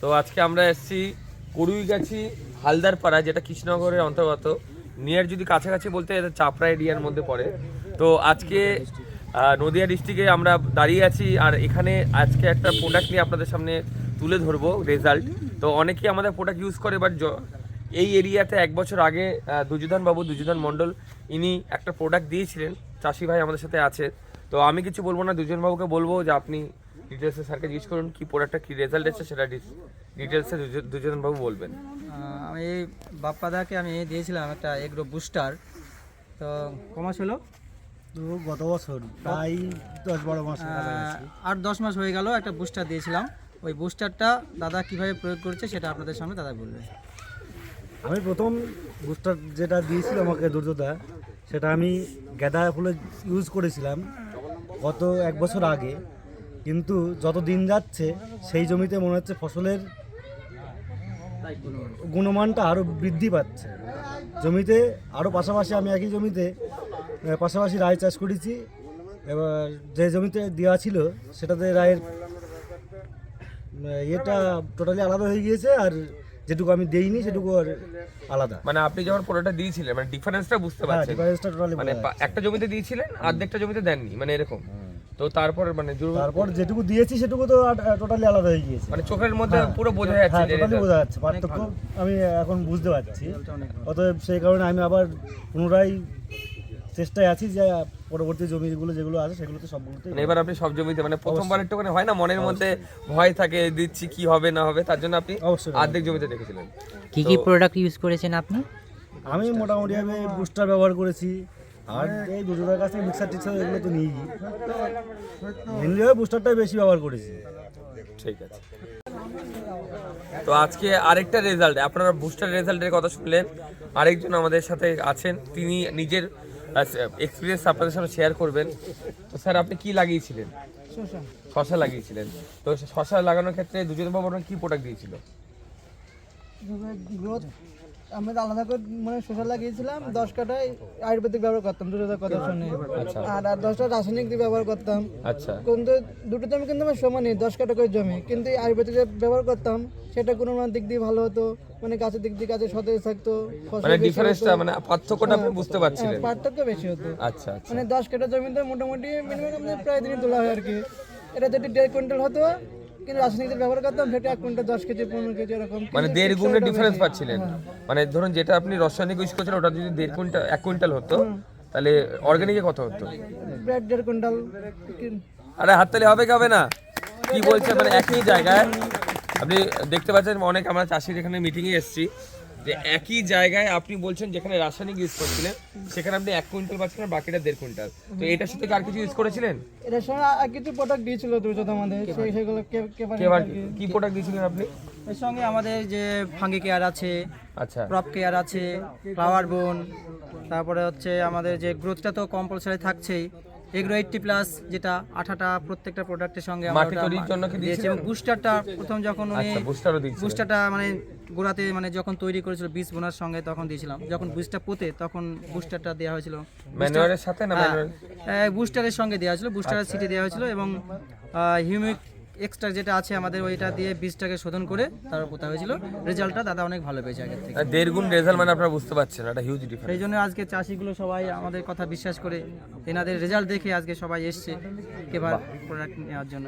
তো আজকে আমরা এসেছি গেছি হালদারপাড়া, যেটা কৃষ্ণনগরের অন্তর্গত। নিয়ার যদি কাছাকাছি বলতে এটা চাপড়া এরিয়ার মধ্যে পড়ে। তো আজকে নদিয়া ডিস্ট্রিক্টে আমরা দাঁড়িয়ে আছি, আর এখানে আজকে একটা প্রোডাক্ট নিয়ে আপনাদের সামনে তুলে ধরবো রেজাল্ট তো অনেকেই আমাদের প্রোডাক্ট ইউজ করে বাট এই এরিয়াতে এক বছর আগে দুর্যোধন বাবু, দুর্যোধন মণ্ডল, ইনি একটা প্রোডাক্ট দিয়েছিলেন। চাষি ভাই আমাদের সাথে আছে। তো আমি কিছু বলব না দুজন বাবুকে বলব যে আপনি ডিটেলসে স্যারকে জিজ্ঞেস করুন কি প্রোডাক্টটা কি রেজাল্ট এসেছে সেটা ডিটেলসে দুজন বাবু বলবেন। আমি এই বাপ্পাদাকে আমি দিয়েছিলাম একটা এগ্রো বুস্টার তো কমাস হলো? তো গত বছর প্রায় দশ বারো মাস আট দশ মাস হয়ে গেল একটা বুস্টার দিয়েছিলাম। ওই বুস্টারটা দাদা কীভাবে প্রয়োগ করছে সেটা আপনাদের সামনে দাদা বলবে। আমি প্রথম বুস্টার যেটা দিয়েছিল আমাকে দুর্যোধা সেটা আমি গাঁদা ফুলে ইউজ করেছিলাম গত এক বছর আগে। কিন্তু যত দিন যাচ্ছে সেই জমিতে মনে হচ্ছে ফসলের গুণমানটা আরও বৃদ্ধি পাচ্ছে। জমিতে আরও পাশাপাশি আমি একই জমিতে পাশাপাশি রায় চাষ করেছি। এবার যে জমিতে দেওয়া ছিল সেটাতে রায়ের ইয়েটা টোটালি আলাদা হয়ে গিয়েছে আর যেটুকু আমি দেইনি সেটুকু আর আলাদা। মানে আপনি যখন প্রোডাক্টটা দিয়েছিলেন মানে ডিফারেন্সটা বুঝতে হ্যাঁ পারছেন। ডিফারেন্সটা টোটালি মানে একটা জমিতে দিয়েছিলেন অর্ধেকটা জমিতে দেননি মানে এরকম। তো তারপর মানে তারপর যেটুকু দিয়েছি সেটুকু তো টোটালি আলাদা হয়ে গিয়েছে। মানে চোখের মধ্যে পুরো বোঝা যাচ্ছে হ্যাঁ টোটালি বোঝা যাচ্ছে। পার্থক্য আমি এখন বুঝতে পারছি। অতএব সেই কারণে আমি আবার পুনরায় চেষ্টায় আছি যে পরবর্তী জমিগুলো যেগুলো আছে সেগুলোতে সবগুলোতে মানে এবার আপনি সব জমিতে মানে প্রথমবার একটুখানি হয় না? মনের মধ্যে ভয় থাকে দিচ্ছি কি হবে না হবে তার জন্য আপনি অবশ্যই। অর্ধেক জমিতে দেখেছিলেন কি কি প্রোডাক্ট ইউজ করেছেন আপনি? আমি মোটামুটি আমি বুস্টার ব্যবহার করেছি। আর এই দুজনের কাছে মিক্সার টিক্সার এগুলো তো নিয়েই মেনলি বুস্টারটাই বেশি ব্যবহার করেছি। ঠিক আছে। তো আজকে আরেকটা রেজাল্ট আপনারা বুস্টার রেজাল্টের কথা শুনলেন। আরেকজন আমাদের সাথে আছেন তিনি নিজের এক্সপিরিয়েন্স আপনাদের সাথে শেয়ার করবেন। তো স্যার আপনি কি লাগিয়েছিলেন? শশা লাগিয়েছিলেন। তো শশা লাগানোর ক্ষেত্রে দুজন বাবু আপনার কি প্রোডাক্ট দিয়েছিল? গ্রোথ আমরা আলাদা করে মানে সোশ্যাল লাগিয়েছিলাম দশ কাটায় আয়ুর্বেদিক ব্যবহার করতাম দুটো কথা শুনে। আর আর দশটা রাসায়নিক দিয়ে ব্যবহার করতাম। আচ্ছা। কিন্তু দুটো জমি কিন্তু আমার সমানই দশ কাটা করে জমি। কিন্তু আয়ুর্বেদিক ব্যবহার করতাম সেটা কোনো দিক দিয়ে ভালো হতো মানে গাছের দিক দিয়ে গাছে সতেজ থাকতো ফসল মানে ডিফারেন্সটা মানে পার্থক্যটা আপনি বুঝতে হ্যাঁ, পারছিলেন। পার্থক্য বেশি হতো। আচ্ছা আচ্ছা। মানে দশ কাটা জমিতে মোটামুটি মিনিমাম প্রায় দিনই তোলা হয় আর কি। এটা যদি দেড় কুইন্টাল হতো কিন্তু রাসায়নিক ব্যবহার করতাম সেটা এক কুইন্টাল দশ কেজি পনেরো কেজি এরকম। মানে দেড় গুণের ডিফারেন্স পাচ্ছিলেন। মানে ধরুন যেটা আপনি রাসায়নিক ইউজ করছেন ওটা যদি দেড় কুইন্টাল এক কুইন্টাল হতো তাহলে অর্গানিকে কত হতো? প্রায় দেড় কুইন্টাল। আরে হাততালি হবে কি হবে না? কি বলছেন মানে একই জায়গায়। আপনি দেখতে পাচ্ছেন অনেক আমরা চাষির এখানে মিটিংয়ে এসেছি। যে একই জায়গায় আপনি বলছেন যেখানে রাসায়নিক ইউজ করছিলেন সেখানে আপনি এক কুইন্টাল পাচ্ছেন আর বাকিটা দেড় কুইন্টাল। তো এটার সাথে আর কিছু ইউজ করেছিলেন? এটার সঙ্গে আর কিছু প্রোডাক্ট দিয়েছিল দুটো আমাদের সেই সেগুলো কে কে পারে কি প্রোডাক্ট দিয়েছিলেন আপনি? এর সঙ্গে আমাদের যে ফাঙ্গি কেয়ার আছে আচ্ছা। ক্রপ কেয়ার আছে ফ্লাওয়ার বোন তারপরে হচ্ছে আমাদের যে গ্রোথটা তো কম্পালসারি থাকছেই এগ্রো এইটটি প্লাস যেটা আঠাটা প্রত্যেকটা প্রোডাক্টের সঙ্গে মাটি তৈরির জন্য কি দিয়েছি। এবং বুস্টারটা প্রথম যখন উনি আচ্ছা বুস্টারও দিয়েছিলেন বুস্টারটা মানে গোড়াতে মানে যখন তৈরি করেছিল বীজ বোনার সঙ্গে তখন দিয়েছিলাম। যখন বুস্টার পোতে তখন বুস্টারটা দেওয়া হয়েছিল। ম্যানুয়ারের সাথে না ম্যানুয়ার বুস্টারের সঙ্গে দেওয়া হয়েছিল। বুস্টারের সিটি দেওয়া হয়েছিল এবং হিউমিক এক্সট্রা যেটা আছে আমাদের ওইটা দিয়ে বীজটাকে শোধন করে তারপর পোতা হয়েছিল। রেজাল্টটা দাদা অনেক ভালো পেয়েছে আগের থেকে। দেড় গুণ রেজাল্ট মানে আপনারা বুঝতে পারছেন একটা হিউজ ডিফারেন্স সেই জন্য আজকে চাষিগুলো সবাই আমাদের কথা বিশ্বাস করে এনাদের রেজাল্ট দেখে আজকে সবাই এসছে এবার প্রোডাক্ট নেওয়ার জন্য।